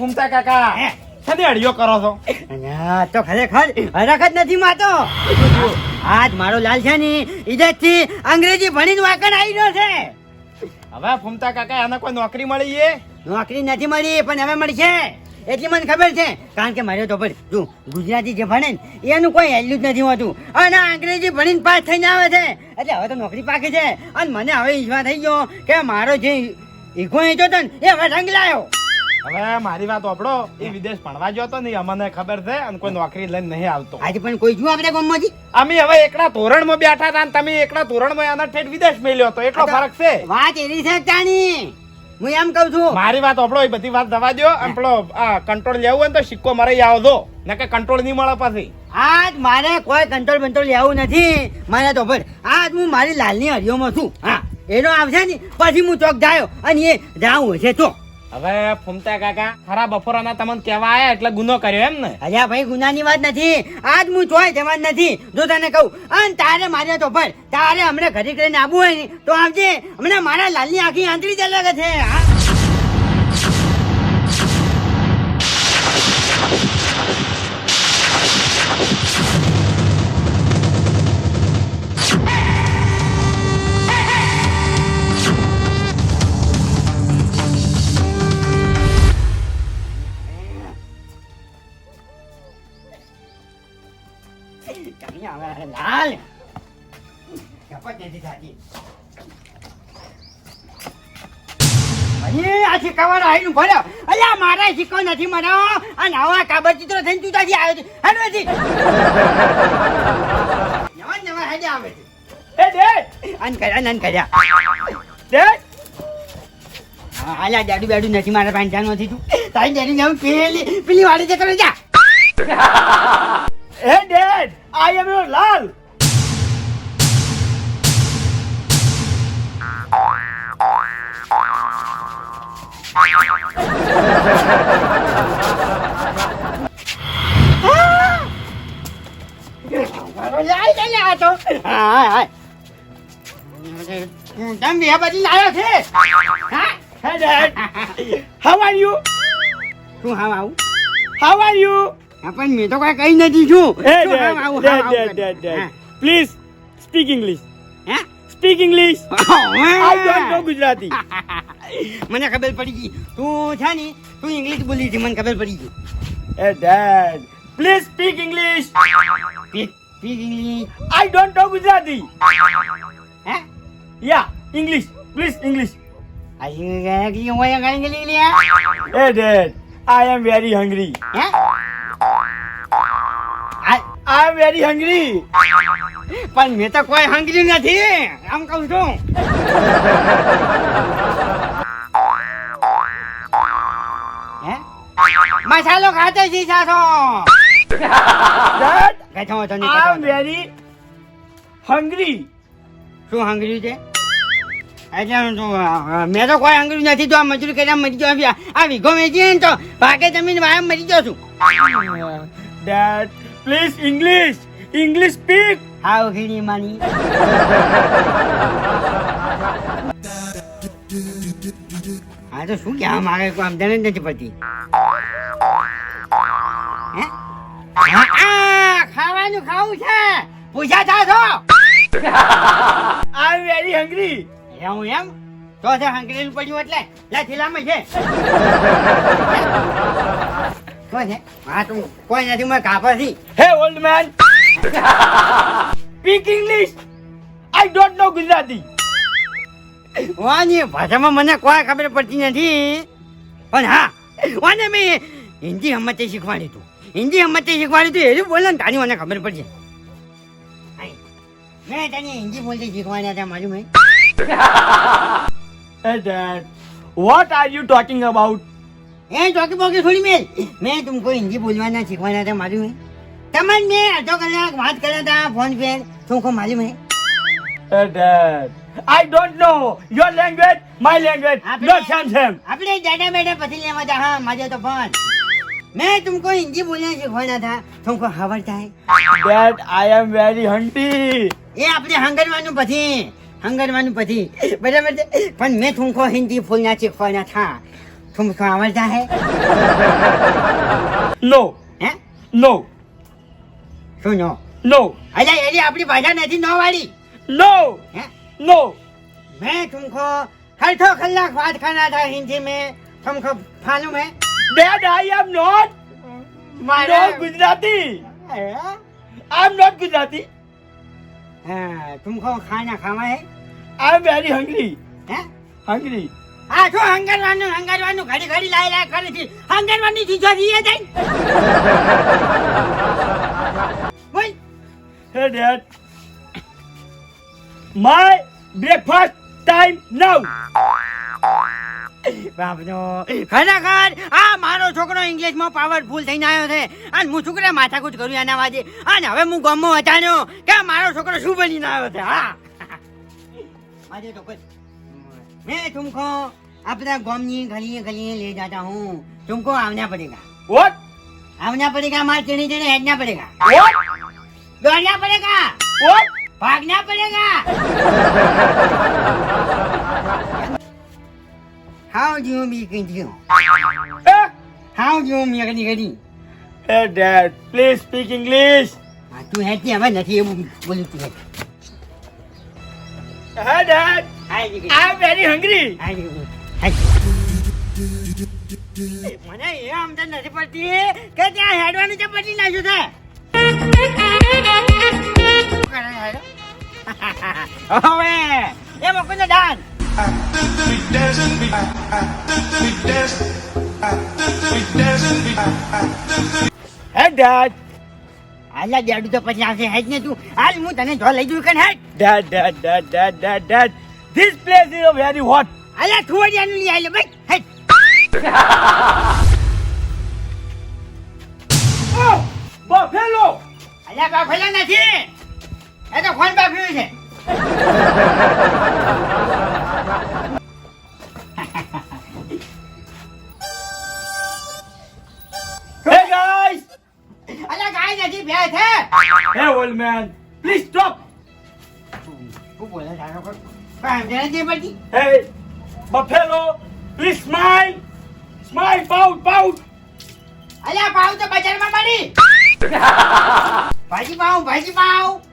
ફૂમતા કાકા. હે. શેની અડિયો કરો છો? તો ખરેખર હરખ જ નથી માતો આજ મારો લાલ છે ને અંગ્રેજી ભણીને વાકણ આવી ગયો છે. હવે ફૂમતા કાકા એને કોઈ નોકરી મળી છે? નોકરી નથી મળી પણ હવે મળશે એટલી મને ખબર છે કારણ કે મારે તો પણ તું ગુજરાતી જે ભણે ને એનું કોઈ હેલ્યું જ નથી હોતું. અને આ અંગ્રેજી ભણીને પાસ થઈને આવે છે. એટલે હવે તો નોકરી પાકે છે. અને મને હવે ઈચ્છા થઈ ગયો કે મારો જે ઈગો હેચો હતો ને એ હવે રંગ લાયો હવે મારી વાત ઓપડો એ વિદેશ ભણવા ગયો હતો ને અમને ખબર છે અને કોઈ નોકરી લઈને નહીં આવતો. આજે પણ કોઈ જુઓ આપણે ગામમાંથી? અમે હવે એકલા ધોરણમાં બેઠા હતા અને તમે એકલા ધોરણમાં આના ઠેઠ વિદેશ મેલ્યો હતો એટલો ફરક છે. વાત એની છે તાણી હું એમ કઉ છું. મારી વાત ઓપડો એ બધી વાત દવા દો અને પેલો આ કંટ્રોલ લેવું હોય ને તો સિક્કો મારે આવો દો નકે કંટ્રોલ નહીં મળે પછી. આજ મારે કોઈ કંટ્રોલ બંટ્રોલ લેવું નથી. મારે તો ભર આજ હું મારી લાલની હરિયોમાં છું. હા એનો આવશે ને પછી હું ચોક જાયો અને એ જાઉં હશે તો. હવે ફૂમતા કાકા, ખરા બપોરાના તમને કહેવા આવ્યા એટલે ગુનો કર્યો એમ ને? અલ્યા ભાઈ, ગુનાની વાત નથી. આજ હું જોઈ જવાનું નથી. જો તને કહું, અને તારે મારે તો ભાઈ તારે હમણાં ઘરે કરીને આવવું હોય ને, તો આવજે. હમણાં મારા લાલની આખી આંતરી જ અલગ છે. હા. શપથ નથી અરે આ શીખવાનો આઈનું ભર્યો અલ્યા મારા શીખો નથી મને અને આવા કાબર ચિત્રો થઈને તું આવ્યો છે નથી નવા નવા હેડે આવે અન કર્યા ને કર્યા ડેડુ બેડુ નથી મારા જાણ નથી તું તારી ડેડી પેલી પેલી વાડી જતો જા હા હા તમ બે બધી લાયો છે? હા? હે ડેડ હાઉ આર યુ તું હા આવું? હાઉ આર યુ હા પણ મેં તો કઈ કઈ નથી છું હે તું હાવ ડેડ આવું, ડેડ હાવ આવું ડેડ કરે. ડેડ પ્લીઝ સ્પીક ઇંગ્લિશ હે? Speak English I don't know હા? ગુજરાતી મને ખબર પડી ગઈ. તું છે ને તું ઇંગ્લિશ બોલી હતી મને ખબર પડી ગઈ. એ dad please speak English speak speak English I don't know Gujarati hey yeah English please English A dad I am very hungry hey I am very hungry પણ મેં તો કોઈ હંગ્રી નથી. આમ કહું છું. હે મસાલો ખાતે જી સાસો. ડેડ કહેતો હતો નહીં આઈ એમ વેરી હંગ્રી શું હંગરી છે? હું મેં તો કોઈ હંગરી નથી તો આ મજૂરી કર્યા મરી ગયો આ વીઘો વેચી ને તો ભાગે જમીન વાયા મરી ગયો છું. Dad please English English speak હાવ ખીડી માની. આ તો શું કહેવા મારે કોઈ સમજણ જ નથી પડતી. હે? ખાવાનું ખાવું છે? પૂછા થાશો આઈ એમ વેરી હંગ્રી. એમ? તો છે હંકરેલું પડ્યું એટલે લે થેલામાં છે. શું છે? હા તું કોઈ નથી મેં કાપાથી hey old man speak English I don't know Gujarati. વાની ભાષામાં મને કોઈ ખબર પડતી નથી. પણ હા વાને મેં હિન્દી હમતે શીખવાડ્યું હતું હિન્દી હમતે શીખવાડી તું એનું બોલે ને તારી મને ખબર પડશે. મેં તને હિન્દી બોલતી શીખવાડ્યા હતા મારું મેં. What are you talking about એ ચોકી બોકી થોડી મેં મેં તુમકો હિન્દી બોલવાના શીખવાડ્યા હતા મારું મેં. તમારે મેં અડધો કલાક વાત કર્યા હતા ફોન પે તુમકો માલુમ હે I don't know your language, my language, not same same. આપણે જાડા બેડા પછી લેવા જા હા મારે તો ફોન मैं तुमको हिंदी बोलना सिखाना था तुमको आवड़ता है Dad, I am very hungry. એ આપણે હંગરવાનું પછી હંગરવાનું પછી બરાબર છે પણ મેં तुमको हिंदी बोलना सिखाना था तुमको आवडता है નો હે નો શું નો નો અલ્યા એની આપણી ભાષા નથી નો વાળી નો હે નો मैं तुमको हर दो खल्लाक बात करना था हिंदी में तुमको मालूम है ડેડ આઈ એમ નોટ मारा નોટ ગુજરાતી हैं? આઈ એમ નોટ ગુજરાતી हाँ, तुमको खाना खावा है આઈ એમ વેરી હંગ્રી हैं? હંગ્રી આ શું હંગારવાનું હંગારવાનું ઘડી ઘડી લાય લાય કરે છે હંગારવાની ચીજો રીએ જાય બોલ હે dad my breakfast time now બાપનો. ખરેખર આ મારો છોકરો ઇંગ્લિશમાં પાવરફુલ થઈને આવ્યો છે. અને હું છોકરા માથા માથાકૂટ કર્યું એના વાજે? અને હવે હું ગમો હટાણ્યો કે મારો છોકરો શું બની આવ્યો છે? હા. આજે તો મેં તુમકો આપણા ગોમની ગલીએ ગલીએ લે જાતા હું. તુમકો આવના પડેગા. વોટ આવના પડેગા માર ચણી ચણી હેડના પડેગા. વોટ દોડના પડેગા. વોટ ભાગના પડેગા. How do you make it you? How do you make it ready? Hey dad, please speak English. આ તું હેતી હવે નથી એવું બોલી તું Hey dad, I'm very hungry. મને એ સમજ નથી પડતી કે ત્યાં હેડવાનું છે બદલી નાખ્યું છે હવે એ મકુંદ દાન ડેડ. હાલા દેડું તો પછી આવશે હેડ ને તું. હાલ હું તને જો લઈ જઉં કે હેડ. Dad dad dad dad dad dad. This place is very hot હાલા થુવડિયાનું લઈ આલે ભાઈ. હેડ. બફેલો. હાલા બાફેલા નથી. એ તો કોણ બાફ્યું છે. તારો કોઈ સમજણ નથી પડતી. Hey buffalo please smile smile pout pout અલ્યા પાવ તો બજારમાં મળી. ભાજી પાવ ભાજી પાવ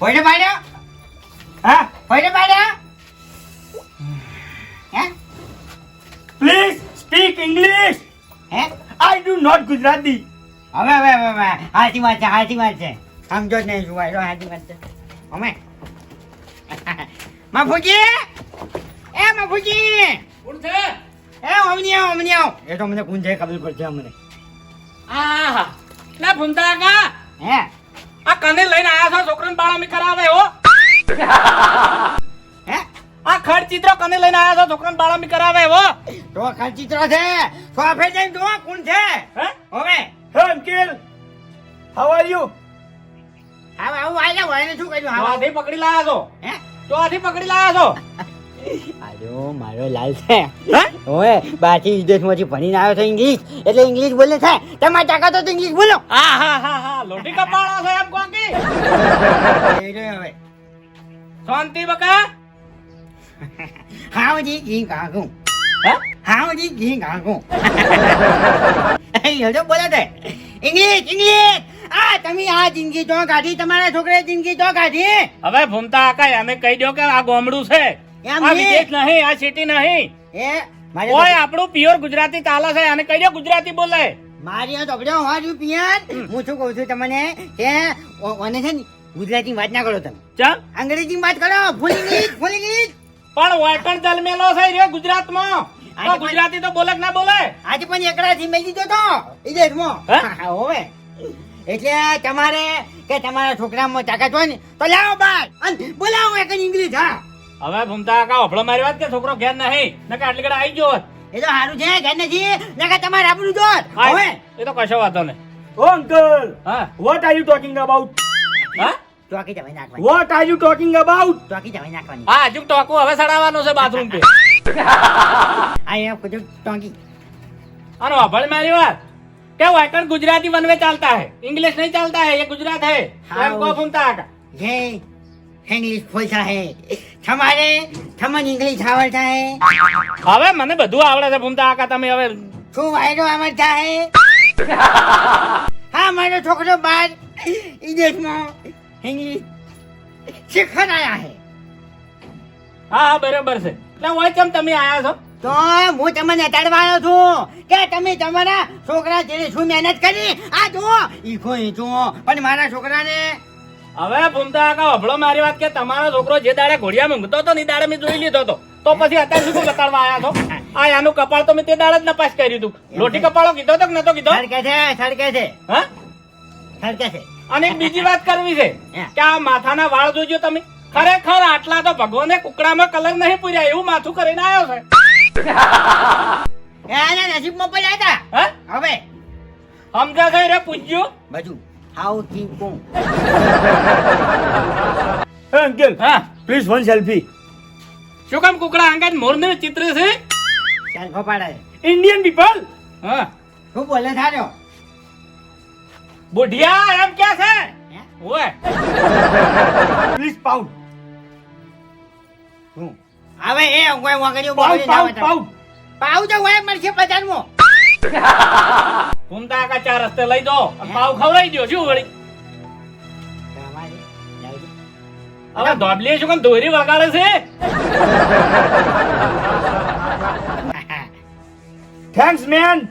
હોયને પાડ્યો હા હોયને પાડ્યો પ્લીઝ સ્પીક ઇંગ્લિશ હે? આઈ ડુ નોટ ગુજરાતી હવે હવે હવે હાચી વાત છે હાચી વાત છે. સમજો જ નહીં જોવાય હાચી વાત અમે માફુજી એ માફુજી કોણ છે એ અમની આવ અમની આવ એ તો મને કોણ છે ખબર પડશે અમને આહા ના ભૂંડા કા હે આ કને લઈને આયા છો છોકરાને બાળામી કરાવે હો હે આ ખડ ચિત્ર કને લઈને આયા છો છોકરાને બાળામી કરાવે હો તો ખર્ચિત્રો છે આપે જઈને તો કોણ છે હે હવે હે અંકલ હાઉ આર યુ હવે આવું હોય ને શું કર્યું? હા ચોથી પકડી લાયા છો? હે? ચોથી પકડી લાયા છો? આજો મારો લાલ છે. ઓએ બાકી વિદેશમાંથી ભણીને આવ્યો છે ઇંગ્લિશ એટલે ઇંગ્લિશ બોલે છે. તમારે તાકાત તો ઇંગ્લિશ બોલો. હા હા હા હા. લોટી કપાળો છો એમ કોકી હવે. શાંતિ બકા. હાવજી ઘી કાકું હે? હાવજી ઘી કાકું એ હજો બોલે છે. ઇંગ્લિશ ઇંગ્લિશ આ તમે આ જિંદગી જો કાઢી તમારા છોકરા જિંદગી જો કાઢી? હવે ભૂમતા આકાય અમે કહી દો કે આ ગોમડું છે. આ વિદેશ નહીં આ સિટી નહીં. એ ઓય આપણું પ્યોર ગુજરાતી તાલા છે અને કહી દો ગુજરાતી બોલે. મારી આ તબડો હોવા છું પિયર. હું શું કહું છું તમને કે ઓને છે ને ગુજરાતી વાત ના કરો તમે. ચા અંગ્રેજી વાત કરો ભૂલી ગઈ ભૂલી ગઈ. પણ વાટણ જલમેલો છે રહ્યો ગુજરાતમાં. ગુજરાતી તો બોલે ના બોલે? આજે પણ એકડા થી મેલી દીધો તો. એ દેશમાં હે? હોવે. એટલે તમારે કે તમારા છોકરામાં તાકાત હોય ને તો લાવો બાર. અને બોલાવો એક ઇંગ્લિશ હા. હવે ભૂમતા કા હોફળો મારી વાત કે છોકરો ઘેર નહીં નકે આટલી કડા આવી ગયો એ તો સારું છે ઘેર નથી નકર તમારે આપણું જોત. હવે. એ તો કશો વાંધો નહીં. ઓ અંકલ હા? What are you talking about હા? ટોકી જવાય નાખવાની. What are you talking about talkie જવાય નાખવાની. હા હજુ ટોકો હવે સડાવવાનો છે બાથરૂમ પે. આ એ કુછ ટોકી. અને ભળ મારી વાત. કે વાયકણ ગુજરાતી વનવે ચાલતા है इंग्लिश नहीं चालता है ये गुजरात है हाँ, एम को वो- घूमता है ये इंग्लिश बोलता है તમારે તમને ઇંગ્લિશ આવડતા હે હવે મને બધું આવડે છે ભૂમતા આકા તમે હવે શું વાયરો આવડતા હે હા મારો છોકરો બાર વિદેશમાં ઇંગ્લિશ શીખવા આયા હે હા હા બરોબર છે એટલે હોય કેમ તમે આયા છો તો હું તમને અટાડવા આવ્યો છું કે તમે તમારા છોકરા જેને શું મહેનત કરી? આ જુઓ ઈખો ઈ જુઓ પણ મારા છોકરાને હવે ભૂમતા આકા વભળો મારી વાત કે તમારો છોકરો જે દાડે ઘોડિયા મૂંગતો હતો ને દાડે મેં જોઈ લીધો હતો. તો પછી અત્યારે શું બતાડવા આવ્યા છો? આ આનું કપાળ તો મેં તે દાડે જ નપાસ કર્યું હતું. લોટી કપાળો કીધો તો નતો કીધો? સડકે છે સડકે છે. હા? સડકે છે. અને બીજી વાત કરવી છે કે આ માથાના વાળ જોજો તમે. ખરેખર આટલા તો ભગવાને કુકડામાં કલર નહીં પૂર્યા એવું માથું કરીને આવ્યો છે. એના નસીબમાં પડ્યા હતા. હા? હવે. સમજા છે રે પૂછ્યું બધું હાઉ થિંક કોણ હે અંકલ હા. પ્લીઝ વન સેલ્ફી શું કામ કુકડા આંગા મોરનું ચિત્ર છે? સેલ્ફો પાડે ઇન્ડિયન પીપલ હા. શું બોલે થાર્યો? બુઢિયા એમ ક્યાં છે? ઓય. પ્લીઝ પાઉન્ડ હું? હવે એ કોઈ વાંગડીઓ પાઉન્ડ બોલે પાઉ પાઉ. તો વાય મળશે બજારમાં. ઘૂમતા આકા ચાર રસ્તે લઈ દો અને ખવડાઈ ખવડાવી દો શું વળી? હવે ધોબલી શું કામ દોરી વગાડે છે? થેન્ક્સ મેન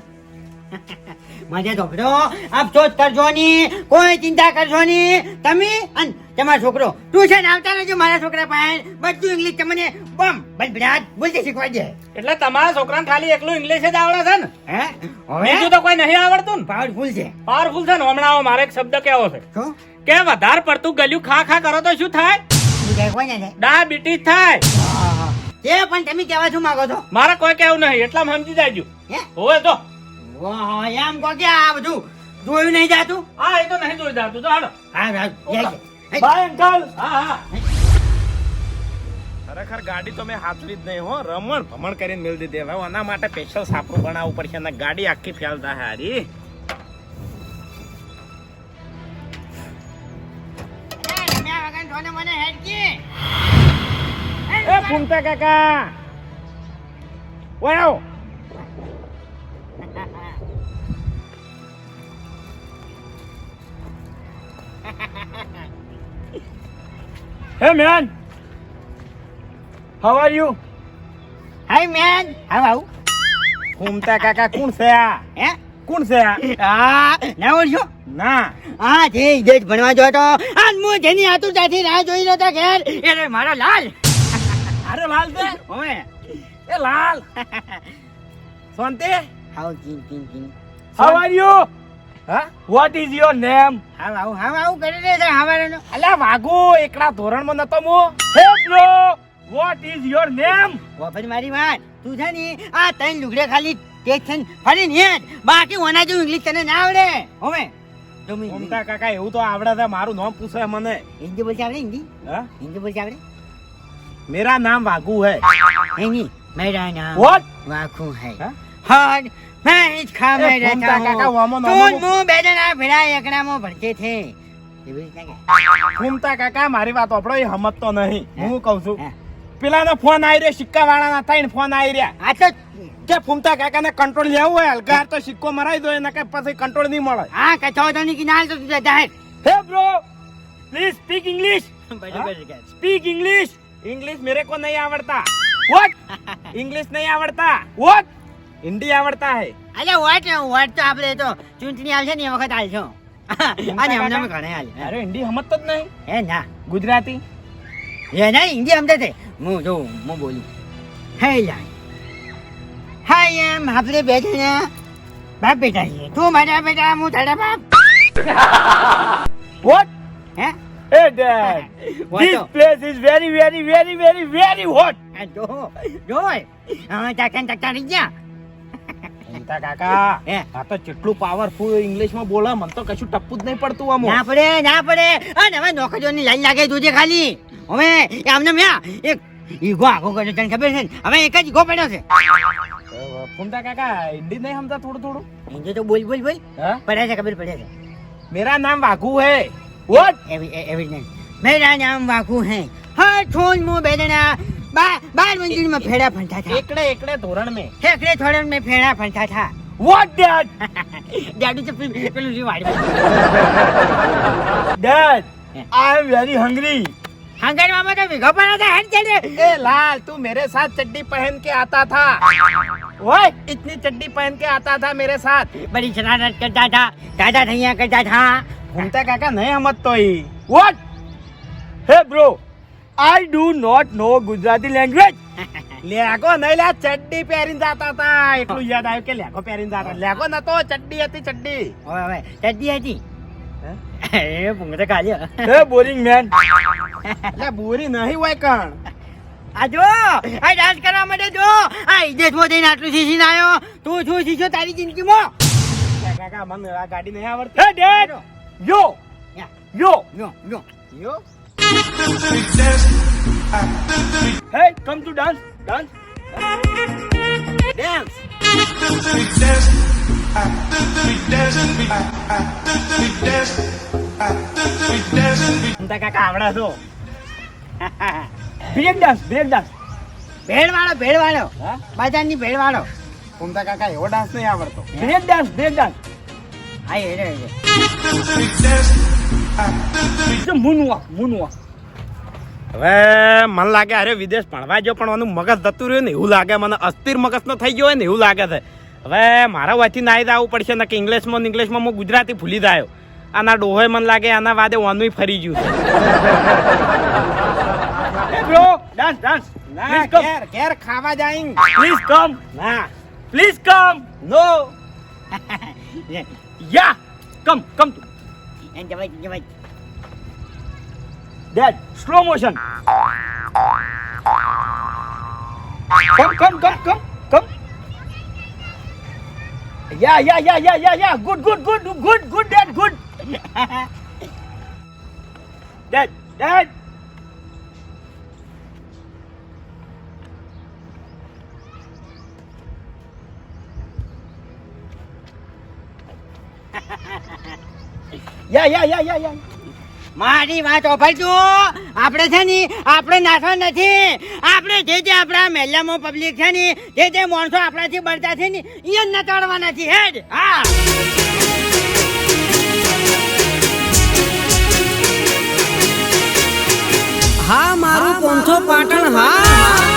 મને ધોકડો અફસોસ કરજો ની. કોઈ ચિંતા કરજો ની. તમે અને તમારો છોકરો. ટ્યુશન આવતા રહેજો મારા છોકરા પાસે. બધું ઇંગ્લિશ તમને બમ. બલબડાટ બોલતે શીખવા દે એટલે તમારા છોકરાને ખાલી એકલું ઇંગ્લિશ જ આવડે છે ને? હે? બીજું તો કોઈ નહીં આવડતું ને. પાવરફુલ છે. પાવરફુલ છે ને? હમણાં મારે એક શબ્દ કેવો છે? કે વધારે પડતું ગલ્યું ખા ખા કરો તો શું થાય? ડાયાબિટીસ થાય. એ પણ તમે કહેવા શું માંગો છો? મારે કોઈ કેવું નહીં. એટલા સમજી જાયજો હે? હોવે તો. વાહ, એમ કહો કે આ બધું જોયું નહીં જાતું? હા એ તો નહીં જોઈ જાતું. તો હાલો. હા હા જાય છે. બાય અંકલ હા હા. ખરેખર ગાડી તો મેં હાથવી જ નહીં હો. રમણ ભમણ કરીને મેળ દીધી. હવે આના માટે સ્પેશિયલ સાપરું બનાવવું પડશે. અને ગાડી આખી ફેલતા હારી. મને હેડકી. એ ફૂમતા કાકા. ઓય આવો man, how are you? Hi man, how are you? ઘૂમતા કાકા કોણ છે આ હે કોણ છે આ આ ના ઓળખો ના આ જે દેશ ભણવા જો તો. આ હું જેની આતુરતાથી રાહ જોઈ રહ્યો હતો ઘેર એ મારો લાલ. અરે લાલ છે? ઓય એ લાલ. શાંતિ? How king king king how are you હા? વોટ ઇઝ યોર નેમ હા આવું હા આવું કરી દે છે હવારેનો. અલા વાગુ એકલા ધોરણમાં નતો મો. Hey bro what is your name વફર મારી વાત. તું છે ને આ ત્રણ લુગડે ખાલી ટેક ફરી ને બાકી ઓના જેવું ઇંગ્લિશ તને ના આવડે. હોમે મમતા કાકા એવું તો આવડે છે મારું નામ પૂછે મને. હિન્દી બોલશે આવડે હિન્દી? હા? હિન્દી બોલશે આવડે? મેરા નામ વાગુ હે. હિન્દી મેરા નામ વોટ વાગુ હે. હા? હા મારી વાત આપણો હમત તો નહીં. હું. કહું છું પેલાનો ફોન આવી રહ્યો સિક્કા વાળાના થઈને ફોન આવી રહ્યા. આ તો જે ફૂમતા કંટ્રોલ લેવું હોય હલકા તો સિક્કો મરાઈ દો એને કઈ પછી કંટ્રોલ નહીં મળે. હા કે છો તો ની કિનાલ જાહેર. Hey bro please speak English speak English English મેરે કો નહીં આવડતા. વોટ ઇંગ્લિશ નહીં આવડતા. વોટ હિન્દી આવડતા હે. અરે વોટ વોટ તો આપણે તો ચૂંટણી આવશે ને એ વખત હાલશો અને અમને અમે ઘણે હાલ અરે હિન્દી સમજતો જ નહીં. હે ના. ગુજરાતી? એ ના હિન્દી સમજે છે. હું જો હું બોલું. હે યાર. હાય એમ આપણે બે બાપ બેઠા છીએ. તું મારા બેટા હું તારા બાપ. વોટ હે? Hey Dad, this place is very very very very very hot. Aduh, doi. હા takkan tak tarik ya. ચિંતા કાકા હે? આ તો કેટલું પાવરફુલ ઇંગ્લિશમાં બોલે મને તો કશું ટપ્પુ જ નહીં પડતું આમ. ના પડે ના પડે. અને હવે નોકરીઓની લાઈન લાગે જોજે ખાલી. હવે આમને મેં એક ઈગો આગો કર્યો તને ખબર છે હવે એક જ ઈગો પડ્યો છે. ફૂમતા કાકા હિન્દી નહીં સમજા થોડું થોડું? હિન્દી તો બોલ બોલ બોલ. પડે છે ખબર પડે છે. મેરા નામ વાઘુ હે. વોટ એવી એવી નહીં. મેરા નામ વાઘુ હે. હા છોન મો બેદના બા બાર મંજિલમાં ફેરા ફંટા થા एकड़े एकड़े धोरण में હેકડે થોડન મેં ફેરા ફંટા થા वोट डैड જાડુ તો પેલું પેલું જે વાડી dad I am very hungry હાંગરવામાં તો વિઘો પણ હતા હેડ ચડે ए लाल तू मेरे साथ चड्डी पहन के आता था ओए इतनी चड्डी पहन के आता था मेरे साथ બડી શરારત કરતા થા દાદા થૈયા કરતા થા घूमता काका नहीं हमत तो ही what hey bro I do not know Gujarati language લેકો નહીં લે ચડ્ડી પહેરીને જાતા હતા એટલું યાદ આવ્યું કે લેકો પહેરીને જાતા લેકો નતો ચડ્ડી હતી ચડ્ડી. હવે હવે ચડ્ડી હતી? એ ભૂંગળે કાલ્યો એ બોરિંગ મેન એટલે બોરી નહીં હોય કણ. આ જો આ ડાન્સ કરવા માટે જો. આ ઇજેશમાં જઈને આટલું શીશી ના આવ્યો તું શું શીશો તારી જિંદગીમાં? કાકા મને આ ગાડી નહીં આવડતી. જો યો. યો યો. યો. યો come હે dance. Dance. Dance. કાકા આવડા છો break dance break dance bhel વાળો ભેળ વાળો હા બજારની ભેળ વાળો અંતા કાકા એવો ડાન્સ નહીં આવડતો બ્રેક ડાન્સ બ્રેક ડાન્સ હા એ એ રે. મુનવા મુનવા હવે મને લાગે અરે વિદેશ ભણવા ગયો પણ આનું મગજ જતું રહ્યું ને એવું લાગે મને અસ્થિર મગજ નો થઈ ગયો હોય ને એવું લાગે છે. હવે મારા વાથી નાઈ આવવું પડશે ને કે ઇંગ્લિશમાં ને ઇંગ્લિશમાં હું ગુજરાતી ભૂલી જાયો. આના ડોહોય મને લાગે આના વાદે વાનું ફરી ગયું છે. બ્રો ડાન્સ ડાન્સ ના ઘેર કેર ખાવા જાઈંગ પ્લીઝ કમ ના. પ્લીઝ કમ નો યા કમ કમ તું એન જવાય જવાય Dad, slow motion. Come, come, come, come, come. Yeah, yeah, yeah, yeah, yeah, yeah. Good, good, good, good, good, Dad, good. Dad, Dad. yeah, yeah, yeah, yeah, yeah. મારી વાત ઓફરજો આપણે છે ને આપણે નાખવા નથી. આપણે જે જે આપણા મહેલામાં પબ્લિક છે ને જે જે માણસો આપણાથી બળતા છે ને એ જ નચાડવાના છે હેડ. હા. હા મારું પોંથો પાટણ હા.